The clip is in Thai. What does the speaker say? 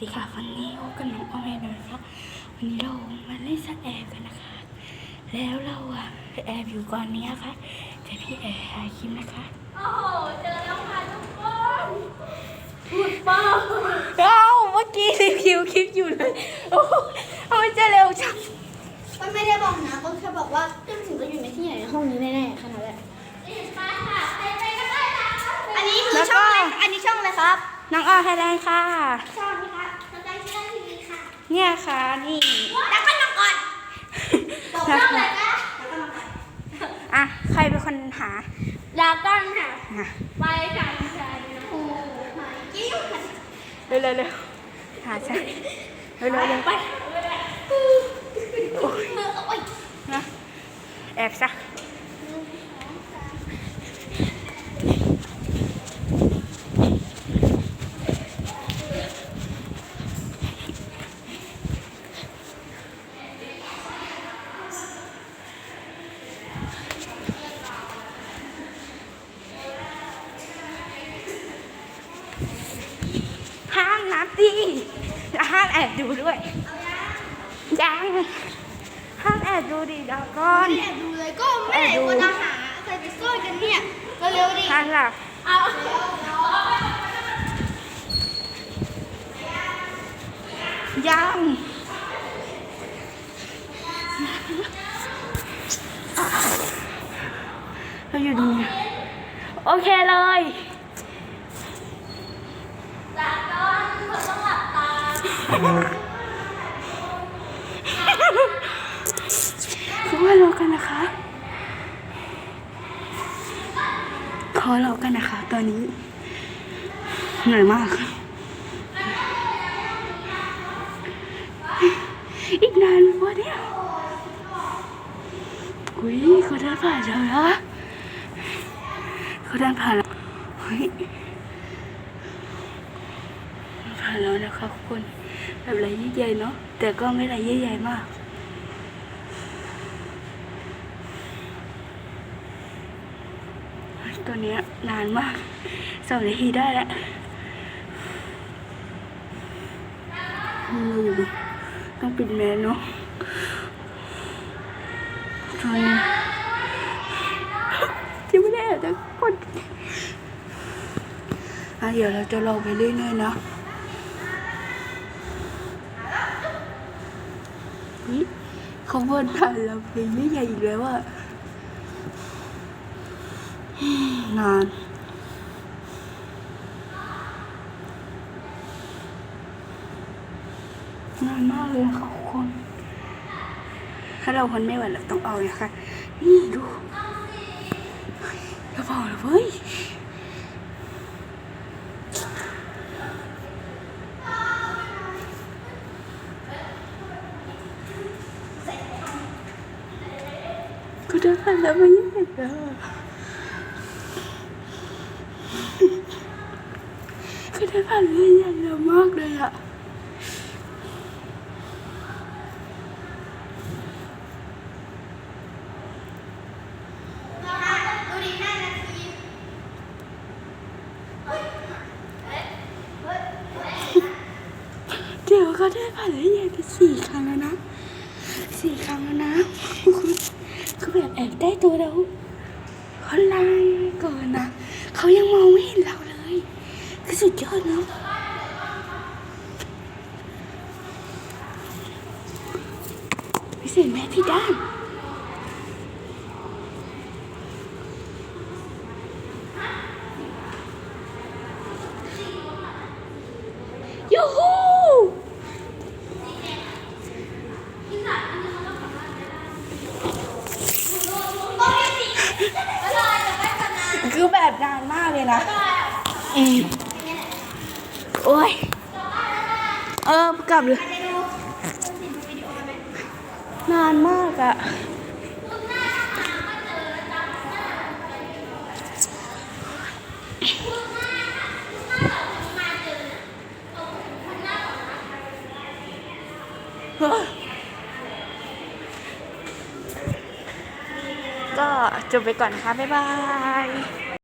ดีค่ะวันนี้พบกันน้องออมแอนนะคะวันนี้เรามาเล่นสัตว์แอบกันนะคะ แล้วเราอะแอบอยู่ก่อนนี้ค่ะแต่พี่แอบถ่ายคลิปนะคะโอ้โหเจอแล้วค่ะทุกคนพูดเปล่าเอ้าเมื่อกี้รีวิวคลิปอยู่เลยโอ้โหทำไมเจะเร็วจังก็ไม่ได้บอกนะก็แค่บอกว่าตึ้งถึงจะอยู่ในที่ไหนในห้องนี้แน่ๆขนาดนั้นนี่มาค่ะใครไปก็ได้นะ อันนี้คือช่องอะไรอันนี้ช่องอะไรครับ น้องออไทยแลนด์ค่ะ ช่องนี้ครับสนใจชื่อทีวีค่ะ เนี่ยค่ะนี่แล้วก็น้องก่อนบอกช่องอะไรนะอะใครเป็นคนหาดราก้อนค่ะอะ ไปกันค่ะโอ้หายกิ้วเร็วเร็วเร็วหาใช่เร็วเร็วเร็วไปโอ้ยโอ้ยนะแอบซะ ดิและห้ามแอบดูด้วยยังห้ามแอบดูดิดาวก้อนไม่แอบดูเลยก็ไม่ได้คนอาหารใครไปซ่อนกันเนี่ยเร็วๆดิห้ามหลับเอายังเราอยู่ตรงนี้โอเคเลย ดราก้อนเขาต้องหลับตา คือว่ารอกันนะคะ ขอรอกันนะคะ ตอนนี้เหนื่อยมาก อีกนานวะเนี่ยอุ้ยเขาเดินผ่านเราแล้วเขาเดินผ่านเราเฮ้ยผ่านแล้วนะคะทุกคน แบบไรใหญ่ๆเนาะแต่ก็ไม่ไรใหญ่ๆมากตัวเนี้ยนานมากสองนาทีได้แล้วอืมต้องปิดแมสเนาะตัวนี้ที่ไม่ได้อาจจะกดอะเดี๋ยวเราจะลองไปเรื่อยๆนะ เฮ้ยเขาวนผ่านเราไปไม่ใหญ่อีกแล้วอะนานนานมากเลยค่ะทุกคน ถ้าเราคนไม่ไหวเราต้องเอานะคะนี่ดูเราบอกเลยเว้ย จะผ่านแล้วมันยังไงอะคือได้ผ่านเรื่องใหญ่เร็วมากเลยอะเดี๋ยวก็ได้ผ่านเรื่องใหญ่ไปสี่ครั้งแล้วนะสี่ครั้งแล้วนะคุณ คือแบบแอบได้ตัวเราเขาลายก่อนนะเขายังมองไม่เห็นเราเลยคือสุดยอดเนาะพิเศษแม่พี่ด้าน ยูฮู คือแบบ นานมากเลยนะอืมโอ้ย เออกลับเลยนานมากอะเฮ้ยก็จบไปก่อนนะคะ บ๊ายบาย